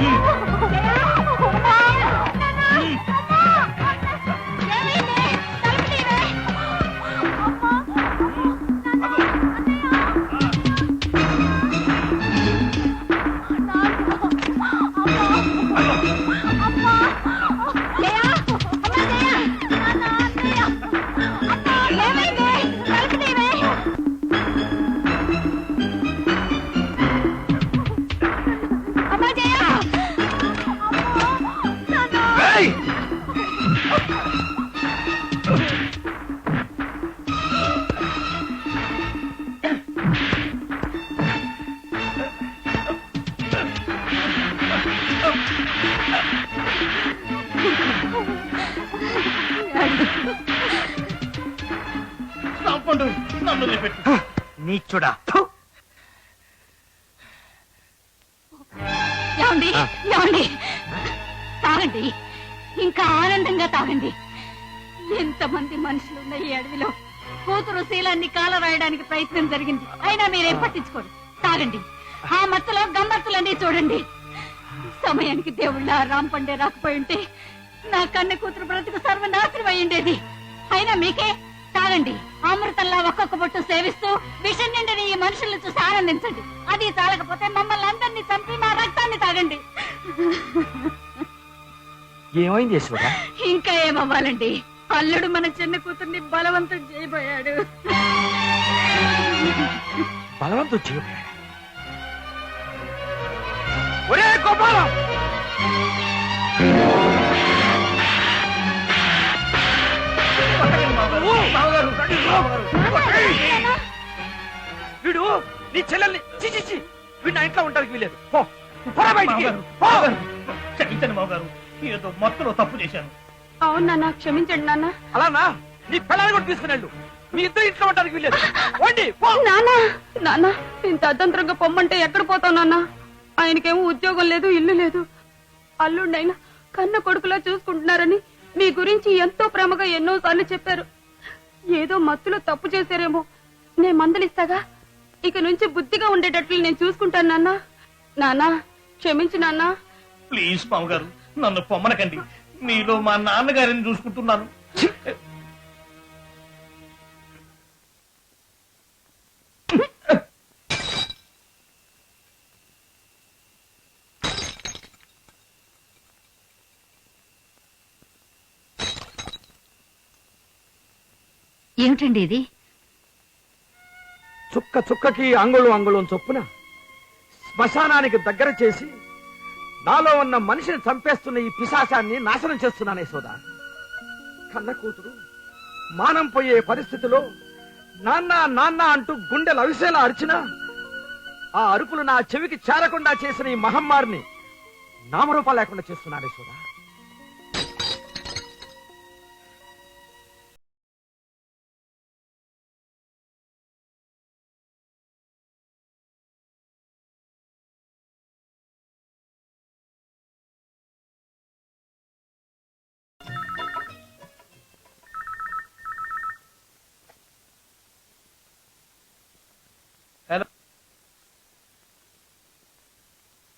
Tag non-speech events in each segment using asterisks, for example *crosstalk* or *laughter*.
ఏయ్! తప్పండు నన్ను వదిలిపెట్టు. నీచుడా. ఫు! ఏమండి ఏమండి? తాగండి. ఇంకా ఆనందంగా తాగండి. ఎంతమంది మనుషులు ఉన్న ఈ అడవిలో కూతురు శీలాన్ని కాల రాయడానికి ప్రయత్నం జరిగింది. అయినా మీరేం పట్టించుకోరు. తాగండి. ఆ మత్తులో గమ్మత్తులన్నీ చూడండి. సమయానికి దేవుళ్ళ రాంపండే రాకపోయి ఉంటే నా కన్న కూతురు బ్రతుకు సర్వనాశనం అయి ఉండేది అయినా మీకే తాగండి. అమృతంలా ఒక్కొక్క బొట్టు సేవిస్తూ విషం నిండిన ఈ మనుషులను చూసి ఆనందించండి. అది చాలకపోతే మమ్మల్ని అందరినీ చంపి మా రక్తాన్ని తాగండి. ఏమైంది యశోదా ఇంకా ఏమవ్వాలండి? అల్లుడు మన చిన్న కూతుర్ని బలవంతం చేయబోయాడు. బలవంతం చేయబోయాడు? ఒరే గోపాలం! నీ చెల్లెల్ని చి చి, చి వీడు నా ఇంట్లో ఉండడానికి వీలేదు పో. పోరా బయటికి. పో. క్షమించండి మామగారు ఏదో మొత్తంలో తప్పు చేశాను అవును నాన్న క్షమించండి నాన్న. అలానా నీ? పిల్లల్ని కూడా తీసుకుని వెళ్ళు. మీ ఇద్దరు ఇంట్లో ఉండడానికి వీలేదు పోండి పో. నాన్న నాన్న ఇంత అతంత్రంగా పొమ్మంటే ఎక్కడ పోతావు నాన్న? ఆయనకేమో ఉద్యోగం లేదు ఇల్లు లేదు. అల్లుండైనా కన్న కొడుకులా చూసుకుంటున్నారని మీ గురించి ఎంతో ప్రేమగా ఎన్నో సార్లు చెప్పారు. ఏదో మత్తులో తప్పు చేశారేమో. నేను మందలిస్తాగా? ఇక నుంచి బుద్ధిగా ఉండేటట్లు నేను చూసుకుంటాను నాన్న. నాన్న క్షమించు నాన్న. ప్లీజ్ మామగారు నన్ను పొమ్మనకండి. మీలో మా నాన్నగారిని చూసుకుంటున్నాను. ఏమిటండి ఇది? చుక్క చుక్కకి అంగుళం అంగుళం చొప్పున శ్మశానానికి దగ్గర చేసి నాలో ఉన్న మనిషిని చంపేస్తున్న ఈ పిశాచాన్ని నాశనం చేస్తున్నానే సోదా. కన్న కూతురు మానం పోయే పరిస్థితిలో నాన్న నాన్న అంటూ గుండెలు అవిసేలా అరిచినా ఆ అరుపులు నా చెవికి చేరకుండా చేసిన ఈ మహమ్మారిని నామరూపం లేకుండా చేస్తున్నానే సోదా.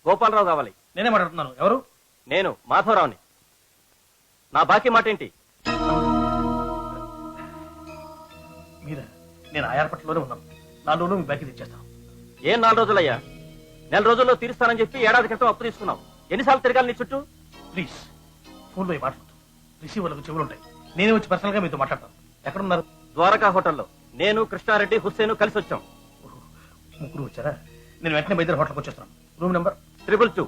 గోపాలరావు కావాలి నేనే మాట్లాడుతున్నాను. ఎవరు? నేను మాధవరావుని. నా బాకీ మాట ఏంటి? మీరా? నేను ఆయార్పట్లోనే ఉన్నాను నాలుగు మీ బ్యాగ్ తెచ్చేస్తాను ఏం నాలుగు రోజులయ్యా? నెల రోజుల్లో తీరుస్తానని చెప్పి ఏడాది క్రితం అప్పు తీసుకున్నావు. ఎన్నిసార్లు తిరగాలి నీ చుట్టూ? ప్లీజ్ ఫోన్లో మాట్లాడుతూ రిసీవర్లకు చెవులు ఉంటాయి. నేనే వచ్చి పర్సనల్గా మీతో మాట్లాడతాను. ఎక్కడున్నారు? ద్వారకా హోటల్లో. నేను కృష్ణారెడ్డి హుస్సేను కలిసి వచ్చాం. ముగ్గురు వచ్చారా? నేను వెంటనే బయట హోటల్కి వచ్చేస్తాను room number triple two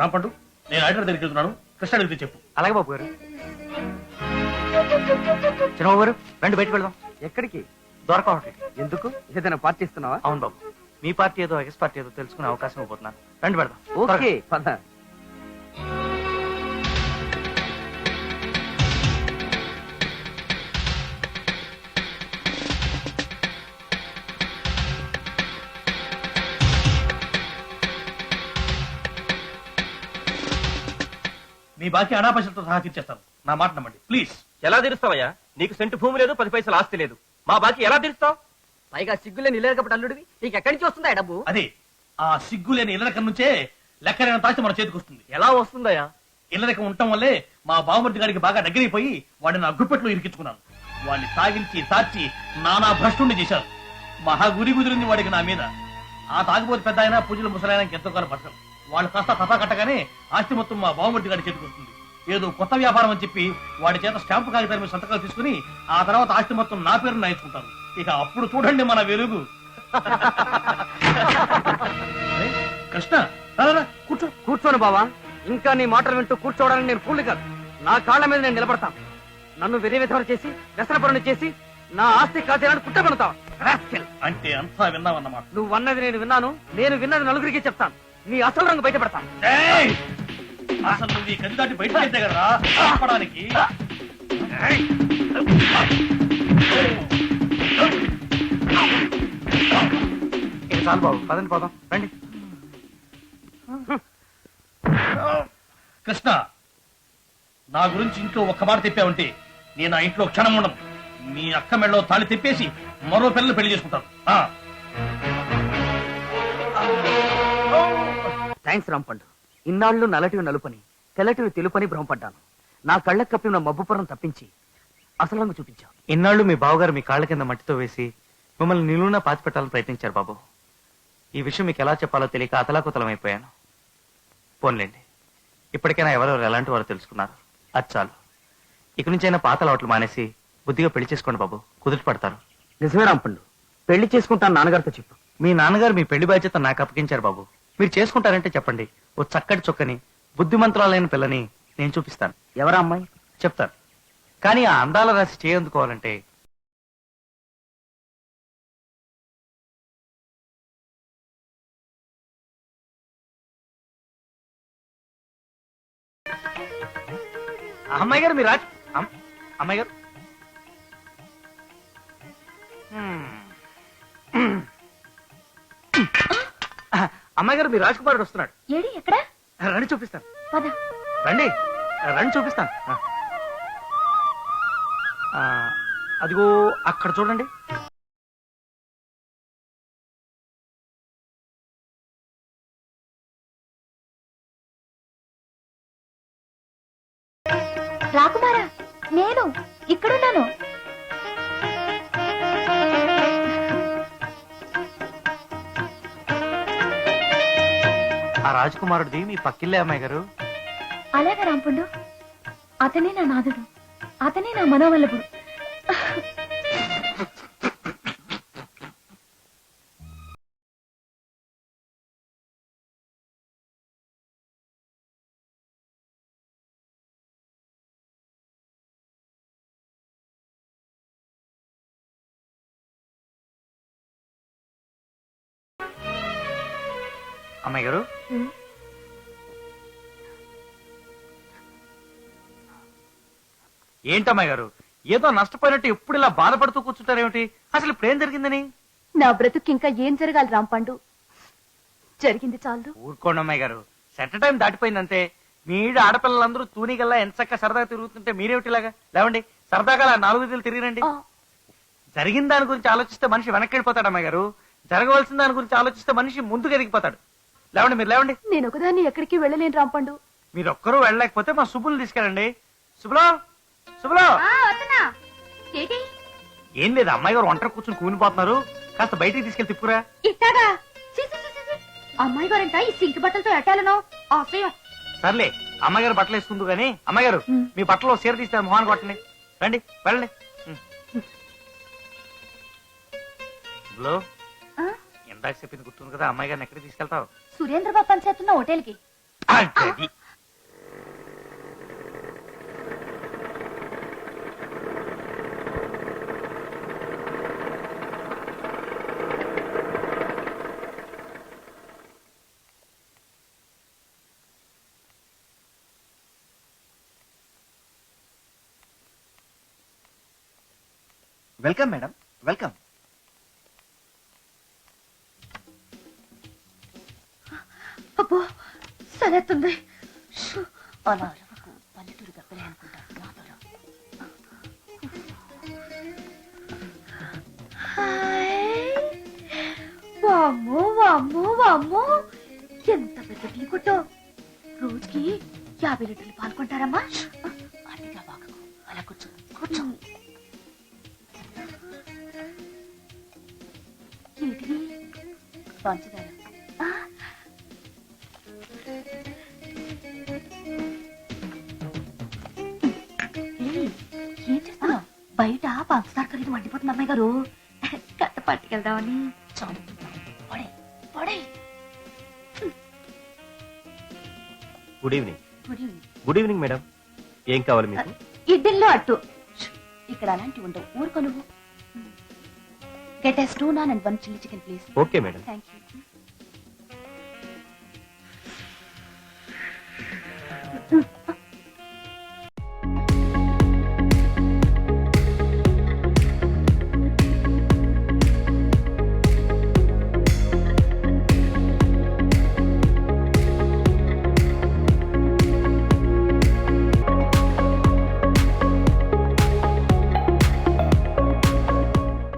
Rampandu నేను ఆడిటర్ దగ్గరికి వెళ్తున్నాను. కృష్ణ దగ్గరికి చెప్పు. అలాగే బాబు గారు. చిన్నబాబు గారు రండి బయటకు వెళ్దాం. ఎక్కడికి? దొరక ఒకటి ఎందుకు? ఏదైనా పార్టీ ఇస్తున్నావా? అవును బాబు. మీ పార్టీ ఏదో ఎక్స్ పార్టీ ఏదో తెలుసుకునే అవకాశం ఇవ్వబోతున్నాను. రండి పెడదాం ఓకే. పద. మీ బాకీ అనాపశలతో సహా తీర్చేస్తాను. నా మాట నమ్మండి. ప్లీజ్ ఎలా తీరుస్తావయ్యా? నీకు సెంటు భూమి లేదు పది పైసలు ఆస్తి లేదు. మా బాకీ ఎలా తీరుస్తావు? పైగా సిగ్గులే నిలేరకపటి అల్లుడివి. నీకు ఎక్కడి నుంచి వస్తుందా డబ్బు? అదే ఆ సిగ్గు లేని ఇల్లరకం నుంచే లెక్కరైన తాచి మన చేతికి వస్తుంది. ఎలా వస్తుందయ్యా? ఇల్లరకం ఉండటం వల్లే మా బావమర్ది గారికి బాగా దగ్గరైపోయి వాడిని అగ్గుపెట్లో ఇరికించుకున్నాను. వాడిని తాగించి తాచి నానా భ్రష్టుని చేశారు. మహా గురి కుదిరింది వాడికి నా మీద. ఆ తాగిపోతే పెద్ద అయినా పూజలు ముసలైనా ఎంతో కాలం పట్టడం. వాళ్ళు కాస్త తపా కట్టగానే ఆస్తి మొత్తం మా బావమర్ది గారి చేతికి వస్తుంది. ఏదో కొత్త వ్యాపారం అని చెప్పి వాడి చేత స్టాంపు కాగితాల మీద సంతకాలు తీసుకుని ఆ తర్వాత ఆస్తి మొత్తం నా పేరు నాయించుకుంటారు ఇక అప్పుడు చూడండి మన వెలుగు. *laughs* అరే, కృష్ణ రా, రా, రా, కూర్చో. కూర్చోను బావా. ఇంకా నీ మాటలు వింటూ కూర్చోవడానికి నేను పూలు కాదు. నా కాళ్ళ మీద నేను నిలబడతాను నన్ను వెరీ విధవర చేసి వ్యసనపరుని చేసి నా ఆస్తి కాచేయాలని కుట్టబడతావు అంటే అంతా విన్నావన్నమాట. నువ్వు అన్నది నేను విన్నాను నేను విన్నది నలుగురికి చెప్తాను. నీ అసలు రంగు బయటపడతాను. ఏయ్! అసలు నువ్వు ఈ గది దాటి బయటకు వెళ్తే కదా ఆపడానికి. చాలు బాబు పదండి పోదాం రండి. కృష్ణ నా గురించి ఇంట్లో ఒక్క మాట చెప్పావంటే నేను ఆ ఇంట్లో క్షణం ఉండను. మీ అక్క మెళ్ళలో తాళి తిప్పేసి మరో పిల్లలు పెళ్ళి చేసుకుంటాను. థ్యాంక్స్ రాంపండు ఇన్నాళ్ళు నల్లటివి నలుపని తెల్లటివి తెలుపని భ్రమపడ్డాను. నా కళ్ళకు కప్పిన మబ్బుపురం తప్పించి అసలు రంగు చూపించావు. ఇన్నాళ్ళు మీ బావగారు మీ కాళ్ళ కింద మట్టితో వేసి మిమ్మల్ని నిలువున పాతి పెట్టాలని ప్రయత్నించారు బాబు. ఈ విషయం మీకు ఎలా చెప్పాలో తెలియక అతలాకుతలం అయిపోయాను పోన్లేండి. ఇప్పటికైనా ఎవరెవరు ఎలాంటి వారో తెలుసుకున్నారు. అది చాలు. ఇక నుంచైనా పాత అలవాట్లు మానేసి బుద్ధిగా పెళ్ళి చేసుకోండి బాబు. కుదిరి పడతారు. నిజమే రాంపండు. పెళ్ళి చేసుకుంటాను నాన్నగారితో చెప్పు. మీ నాన్నగారు మీ పెళ్ళి బాధ్యత నాకు అప్పగించారు బాబు. మీరు చేసుకుంటారంటే చెప్పండి. ఓ చక్కటి చొక్కని బుద్ధిమంతురాలైన పిల్లని నేను చూపిస్తాను. ఎవరా అమ్మాయి? చెప్తాను. కానీ ఆ అందాల రాశి చేయందుకోవాలంటే అమ్మాయి గారు మీరు అమ్మాయి గారు? అమ్మాయి గారు మీ రాజ్ కుమారుడు వస్తున్నాడు. ఏడి ఎక్కడ? రండి చూపిస్తాను. పద. రండి. రండి చూపిస్తాను. ఆ. ఆ, అదిగో అక్కడ చూడండి. ఆ రాజకుమారుడిది మీ పక్కిల్లే అమ్మాయి గారు? అలాగే రాంపుండు. అతనే నా నాదుడు అతనే నా మనోవల్లభుడు. అమ్మాయి గారు. ఏంటమ్మాయి గారు? ఏదో నష్టపోయినట్టు ఎప్పుడు ఇలా బాధపడుతూ కూర్చుంటారేమిటి? అసలు ఇప్పుడు ఏం జరిగిందని? నా బ్రతుకు ఇంకా ఏం జరగాలి రాంపండు జరిగింది చాలు. ఊరుకోండి అమ్మాయి గారు. Set time దాటిపోయిందంతే. మీ ఈడ ఆడపిల్లలందరూ తూనిగల్లా ఎంచక్క సరదాగా తిరుగుతుంటే మీరేమిటి ఇలాగా? లేవండి సరదాగా నాలుగు వీధులు తిరిగిరండి జరిగిన దాని గురించి ఆలోచిస్తే మనిషి వెనక్కి వెళ్ళిపోతాడు అమ్మాయి గారు. జరగవలసిన దాని గురించి ఆలోచిస్తే మనిషి ముందుకు ఎదిగిపోతాడు. లేవండి మీరు లేవండి. నేను ఒకదాన్ని ఎక్కడికి వెళ్ళలేను రాంపండు. మీరు ఒక్కరూ వెళ్ళలేకపోతే మా సుబ్బులు తీసుకెళ్ళండి శుభలో శుభలో ఏం లేదు అమ్మాయి గారు ఒంటరి కూర్చుని కూలిపోతున్నారు కాస్త బయటికి తీసుకెళ్ళి తిప్పురా ఇట్టాగా అమ్మాయి గారంట ఈ సిల్క్ బట్టలతో ఎట్టాలను? సర్లే అమ్మాయి గారు బట్టలు వేసుకుందు గానీ అమ్మాయి గారు. మీ బట్టలు చీర తీస్తారు మొహాన్ కొట్టండి. రండి వెళ్ళండి. ఇందాక చెప్పింది గుర్తుంది కదా అమ్మాయి గారిని ఎక్కడికి తీసుకెళ్తావు? సురేంద్ర బాబు పనిచేస్తున్న హోటల్కి. అది. Welcome madam. వెల్కమ్. అబ్బో సరేతుంది. పల్లెటూరు గబ్బలే అనుకుంటా. వామ్మో వామ్మో వామ్మో. ఎంత పెద్ద టీ కొట్టో. రోజుకి యాభై లీటర్లు పాల్గొంటారమ్మా అదిగా బాగా అలా కూర్చో కూర్చో. ఏంటిది? పంచదార పంచదార ఖరీదు మండిపోతుంది అమ్మాయి గారు. కట్ట పట్టుకెళ్దామని. చాలు. పడే పడే. Good evening good evening good evening madam ఏం కావాలి మీకు? ఇడ్డిల్లో అట్టు. ఇక్కడ అలాంటివి ఉండవు. ఊరుకో నువ్వు. Get us two naan and one chilli chicken please okay madam thank you